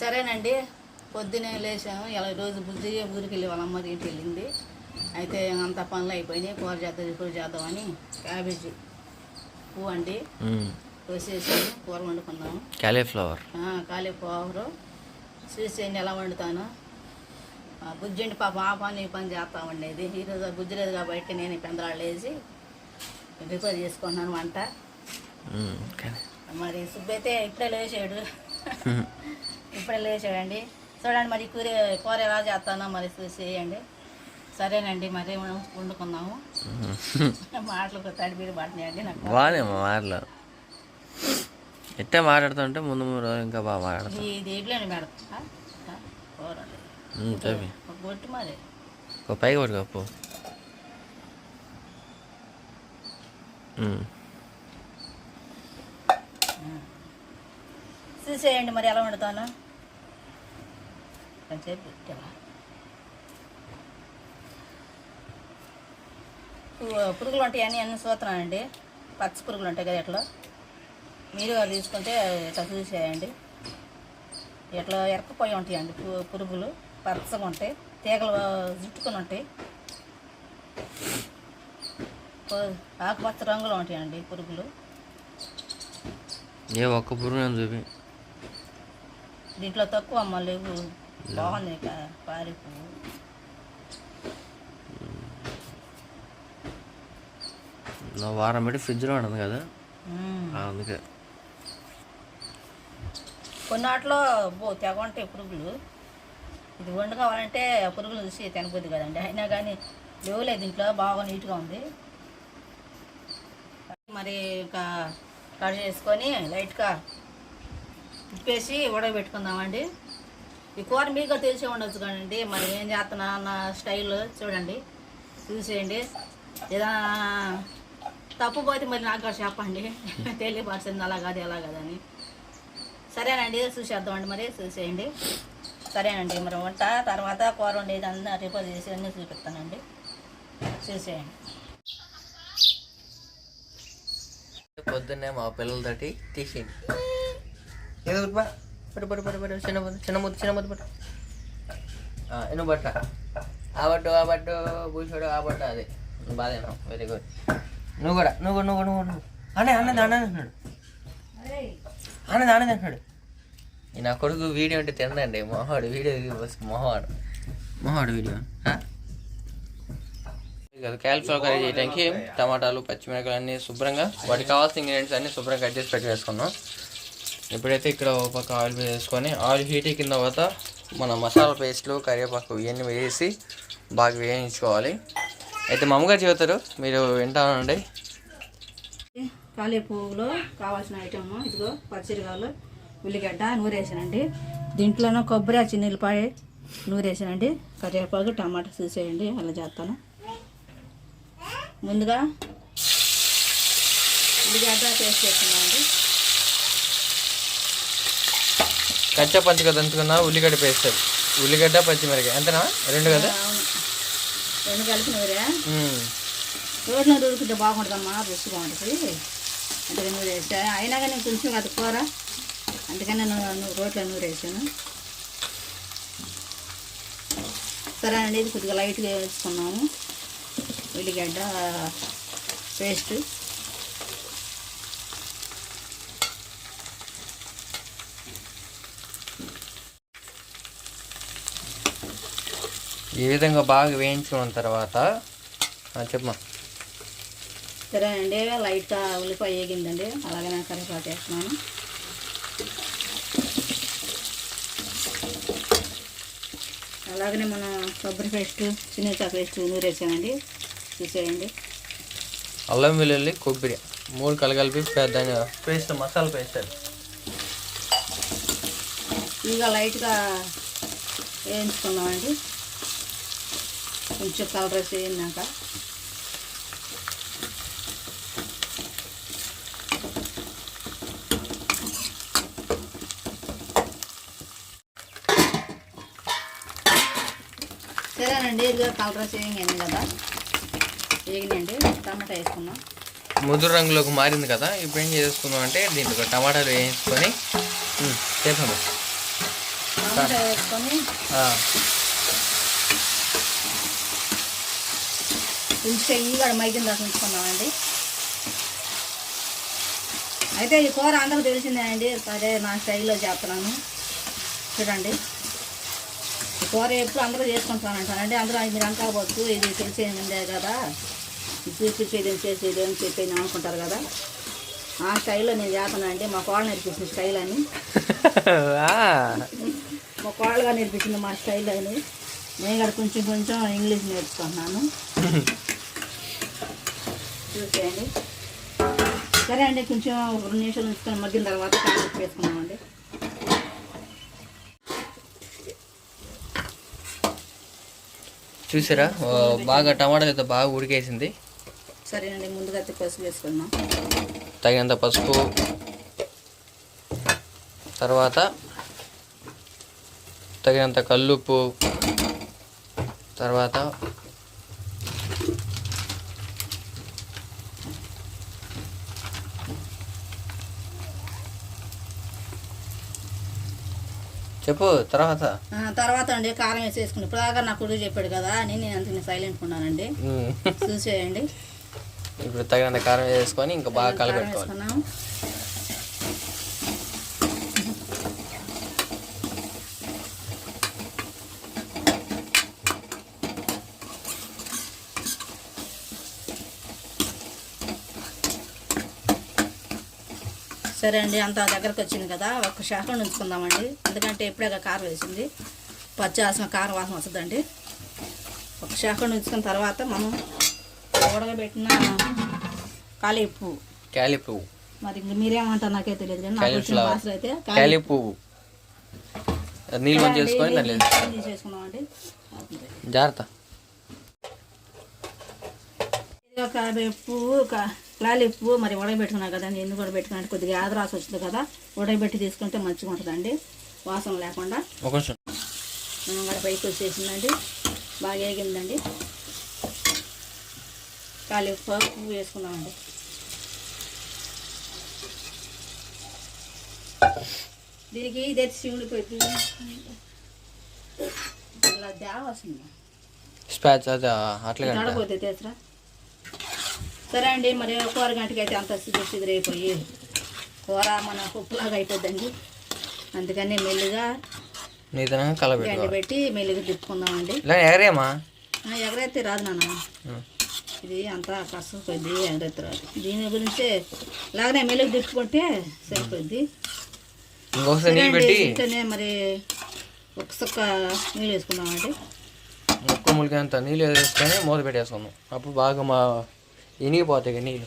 సరేనండి. పొద్దునే లేచాము. ఇలా రోజు బుజ్జి ఊరికి వెళ్ళి వాళ్ళ అమ్మ ఇంటికి వెళ్ళింది. అయితే అంత పనులు అయిపోయినాయి. కూర చేద్దాం కూర చేద్దామని క్యాబేజీ పువ్వు అండి. కోసేసాను. కూర వండుకున్నాము క్యాలీఫ్లవర్. కాలీఫ్లవర్ చూసేయండి ఎలా వండుతాను? ఆ, బుజ్జింటి పాప ఆ పని ఈ పని చేస్తా ఉండేది ఈరోజు బుజ్జి లేదు కాబట్టి నేను పెందరాళ్ళు వేసి ప్రిపేర్ చేసుకున్నాను వంట. మరి సుబ్బైతే ఇప్పుడే లేచాడు. ఇప్పుడే లేచాడండి చూడండి మరి కూర కూర ఎలా చేస్తానో మరి చూసేయండి సరేనండి మరి మనం వండుకుందాము. మాటలు తడిబిడి పడుతున్నాయండి నాకు. బాగానే మాటలు. ఎట్టే మాట్లాడుతుంటే ముందు మూడు రోజులు ఇంకా బాగా మాట్లాడతాం ఈ దేంట్లోనే మేడం? చెప్పి. ఒక బొట్టు మరి పైకి పట్టుకో అప్పు ఉమ్. చూసేయండి మరి ఎలా వండుతాను. కొంచెం పెట్టావా? పు- పురుగులు ఉంటాయి అని అన్ని చూస్తున్నానండి పచ్చ పురుగులు ఉంటాయి కదా ఇట్లా మీరు తీసుకుంటే ఇట్లా చూసేయండి. ఇట్లా ఎరకపోయి ఉంటాయండి పు- పురుగులు. పచ్చగా ఉంటాయి. తీగలు జుట్టుకొని ఉంటాయి. ఆకుపచ్చ రంగులో ఉంటాయండి పురుగులు. ఏ ఒక్క పురుగు చూపి దీంట్లో తక్కువ అమ్మ లేవు. బాగుంది నా వారం పెట్టి ఫ్రిడ్జ్లో ఉండదు కదా. అందుకే. కొన్నాట్లో బో తెగ ఉంటాయి పురుగులు. ఇది వండు కావాలంటే పురుగులు చూసి తినబుద్ది కదండి. అయినా కానీ లేవులేదు దీంట్లో బాగా నీట్గా ఉంది. మరి ఇంకా కట్ చేసుకొని లైట్గా ఉప్పేసి ఉడకబెట్టుకుందామండి. ఈ కూర మీకు తెలిసే ఉండొచ్చు కదండి మరి ఏం చేస్తున్నా అన్న స్టైల్ చూడండి. చూసేయండి. ఏదైనా తప్పు పోతే మరి నాకు కూడా చెప్పండి. తెలియపరిచింది అలా కాదు ఎలా కాదని సరేనండి చూసేద్దామండి మరి చూసేయండి. సరేనండి మరి వంట తర్వాత కూర వండేది అన్నీ రిపోజ్ చేసి అన్నీ చూపిస్తానండి. చూసేయండి. పొద్దున్నే మా పిల్లలతోటి టిఫిన్. ఏదో పట్టు పట్టు పట్టు పట్టు చిన్న ముద్దు చిన్న ముద్దు చిన్న ముద్దు పట్టు ఎన్ను బట్ట ఆ బట్టు ఆ బట్టు పూసాడు ఆ బట్ట అదే బాధేనా వెరీ గుడ్ నువ్వు కూడా నువ్వు నువ్వు నువ్వు నువ్వు అనే అన్నది అన్నది అంటున్నాడు అన్నది అన్నది అంటున్నాడు ఈ నా కొడుకు వీడియో అంటే తినండి మొహవాడు వీడియో మొహవాడు. మొహవాడు వీడియో? కదా క్యాలిఫ్లవర్ కర్రీ చేయడానికి టమాటాలు పచ్చిమిరపకాయలు అన్నీ శుభ్రంగా వాటికి కావాల్సిన ఇంగ్రీడియంట్స్ అన్నీ శుభ్రంగా కట్ చేసి పెట్టి వేసుకున్నాం ఇప్పుడైతే ఇక్కడ ఒక పక్క ఆయిల్ వేసుకొని ఆయిల్ హీట్ ఎక్కిన తర్వాత మన మసాలా పేస్ట్లు కరివేపాకు ఇవన్నీ వేసి బాగా వేయించుకోవాలి. అయితే మా అమ్మగారు చెబుతారు మీరు వింటానండి. కాలే కావాల్సిన ఐటమ్ ఇదిగో పచ్చిరకాయలు ఉల్లిగడ్డ నూరేసానండి. దీంట్లోనూ కొబ్బరి చిన్నపాయ నూరేసానండి. కరివేపాకు టమాటా చూసేయండి అలా చేస్తాను. ముందుగా ఉల్లిగడ్డ పేస్ట్ చేస్తున్నానండి కచ్చా పంచగా దంచుకున్న ఉల్లిగడ్డ పేస్ట్. ఉల్లిగడ్డ పచ్చిమిరపకాయ. అంతేనా రెండు కదా? రెండు కలిపి నూరే మ్మ్. రోట్లో నూరుకుంటే బాగుంటుందమ్మా రుచిగా ఉంటుంది అందుకని నూరేసా అయినా కానీ కొంచెం అది కూర అందుకని నేను నూ- రోట్లో నూరేసాను సరే అండి కొద్దిగా లైట్గా వేసుకున్నాము. ఉల్లిగడ్డ పేస్ట్. ఈ విధంగా బాగా వేయించుకున్న తర్వాత చెప్పమ్మా సరే అండి లైట్గా ఉల్లిపాయ వేగిందండి. అలాగే నేను కరివేపాకు వేస్తున్నాను. అలాగనే మనం కొబ్బరి పేస్ట్ చిన్నచా పేస్ట్ నూరేసానండి చూసేయండి. అల్లం వెల్లుల్లి కొబ్బరి. మూడు కలగలిపి పెద్ద పేస్ట్ మసాలా పేస్ట్ అది. ఇంకా లైట్గా వేయించుకున్నామండి కొంచెం కలర్ వేసినాక సరేనండి ఇదిగో కలర్ వేయింది కదా. వేగినండి టమాటా వేసుకున్నాం ముదురు రంగులోకి మారింది కదా ఇప్పుడు ఏం చేసుకుందాం అంటే దీంట్లో టమాటాలు వేయించుకొని చెప్పండి టమాటా వేసుకొని. ఉంచితే ఈ కూడా మైకిన దాకా ఉంచుకున్నామండి. అయితే ఈ కూర అందరికి తెలిసిందే అండి సరే నా స్టైల్లో చేస్తున్నాను. చూడండి. ఈ కూర ఎప్పుడు అందరూ చేసుకుంటానంటానండి అందరూ మీరు అనుకోవచ్చు ఇది తెలిసేదే కదా. ఇది చూపించేది ఏం చేసేది అని చెప్పి అనుకుంటారు కదా. ఆ స్టైల్లో నేను చేస్తానండి మా కోళ్ళ నేర్పించిన స్టైల్ అని. మా కోళ్ళగా నేర్పించింది మా స్టైల్ అని. నేను కూడా కొంచెం కొంచెం ఇంగ్లీష్ నేర్చుకుంటున్నాను చూసేయండి. సరే అండి కొంచెం రెండు నిమిషాలు ఉంచుకొని మగ్గిన తర్వాత వేసుకున్నామండి చూసారా? బాగా టమాటాలు అయితే బాగా ఉడికేసింది. సరేనండి ముందుగా అయితే పసుపు వేసుకున్నాం తగినంత పసుపు. తర్వాత తగినంత కల్లుప్పు. తర్వాత చెప్పు తర్వాత. ఆ, తర్వాత అండి కారం వేసేసుకుని ఇప్పుడు దాకా నా కొడుకు చెప్పాడు కదా అని నేను అందుకని సైలెంట్ ఉన్నానండి. చూసేయండి. ఇప్పుడు తగినంత కారం వేసుకొని ఇంకా బాగా కారం సరే అండి అంత దగ్గరకు వచ్చింది కదా ఒక శాఖం ఉంచుకుందామండి. ఎందుకంటే ఎప్పుడే కారం వేసింది. పచ్చి వాసన కారం వాసన వస్తుందండి. ఒక శాఖం ఉంచుకున్న తర్వాత మనం ఉడకబెట్టిన క్యాలి పువ్వు మరి ఇంక మీరేమంటారు నాకే తెలియదు కానీ నాకు వచ్చిన. భాషలో అయితే అది నీళ్ళు చేసుకొని చేసుకున్నామండి జాగ్రత్త. పువ్వు మరి ఉడకబెట్టుకున్నా కదండి ఎందుకు ఉడకబెట్టుకున్నా కొద్దిగా ఆదరాసి వచ్చింది కదా ఉడకబెట్టి తీసుకుంటే మంచిగా ఉంటుందండి వాసన లేకుండా. మనం పైకి వచ్చేసిందండి బాగా వేగిందండి కాలి పువ్వు వేసుకున్నామండి దీనికి ఇదే శివుడిపోయింది ఇలా దేవ వస్తుంది. అట్లా నడపోతే తెసరా సరే అండి మరి కూర గంటకి అయితే అంత సిద్ధి సిదిరైపోయి కూర మన ఉప్పులాగా అయిపోద్దండి. అందుకని మెల్లిగా నీతనంగా ఎండ కలబెట్టుకోవాలి పెట్టి మెల్లిగా తిప్పుకుందామండి. ఎగరేమా ఎగరైతే రాదు నాన్న. ఇది అంతా కష్టం కొద్ది ఎగరైతే రాదు. దీని గురించే ఇలాగనే మెల్లిగా తిప్పుకుంటే సరిపోద్ది. ఇంతనే మరి ఒక సుక్క నీళ్ళు వేసుకుందామండి. ముక్క ములికేంత నీళ్ళు వేసుకొని మూత పెట్టేసుకుందాం. అప్పుడు బాగా మా ఇనిగిపోతాయి నీళ్ళు.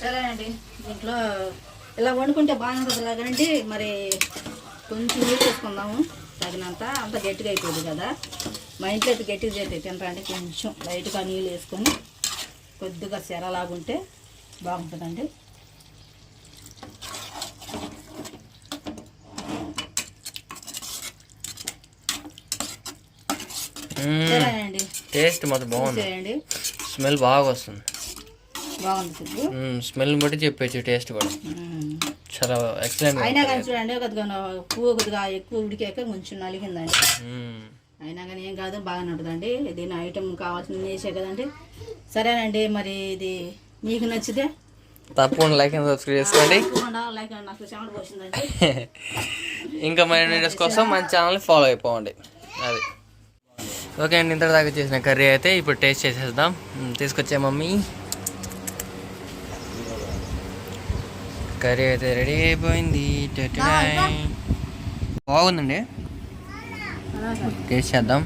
సరేనండి దీంట్లో ఇలా వండుకుంటే బాగుంటుంది లాగండి మరి కొంచెం నీళ్ళు వేసుకుందాము తగినంత అంత గట్టిగా అయిపోతుంది కదా. మా ఇంట్లో అయితే గట్టిగా చేస్తే తినరండి కొంచెం లైట్గా నీళ్ళు వేసుకొని కొద్దిగా సెరలాగుంటే బాగుంటుందండి. టేస్ట్ మాత్రం బాగుంది. స్మెల్ బాగా వస్తుంది స్మెల్ బట్టి చెప్పచ్చు టేస్ట్ కూడా. చాలా ఎక్సలెంట్ అయినా కానీ చూడండి పువ్వు కొద్దిగా ఎక్కువ ఉడికాక కొంచెం నలిగిందండి. అయినా కానీ ఏం కాదు బాగానే ఉంటుందండి. దీని ఐటమ్ కావాల్సింది వేసే కదండి. సరేనండి మరి ఇది మీకు నచ్చితే తప్పకుండా లైక్ అండ్ సబ్స్క్రైబ్ చేసుకోండి. ఇంకా మరిన్ని వీడియోస్ కోసం మన ఛానల్ ఫాలో అయిపోండి. అది. ఓకే అండి ఇంత దాకా చేసిన కర్రీ అయితే ఇప్పుడు టేస్ట్ చేసేద్దాం. తీసుకొచ్చే మమ్మీ. కర్రీ అయితే రెడీ అయిపోయింది. బాగుందండి. టేస్ట్ చేద్దాం.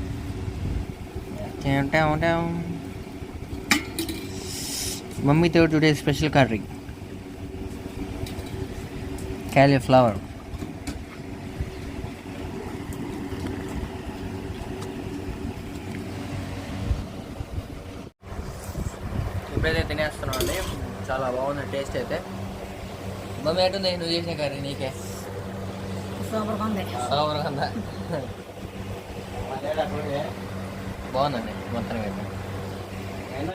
మమ్మీతో టుడే స్పెషల్ కర్రీ. క్యాలీఫ్లవర్ ఇప్పుడైతే తినేస్తున్నాం అండి చాలా బాగుంది టేస్ట్ అయితే. మమ్మీ ఎటుంది నువ్వు చేసిన కర్రీ నీకే. సూపర్గా ఉంది. సూపర్గా ఉందా? బాగుందండి మొత్తానికి అయితే.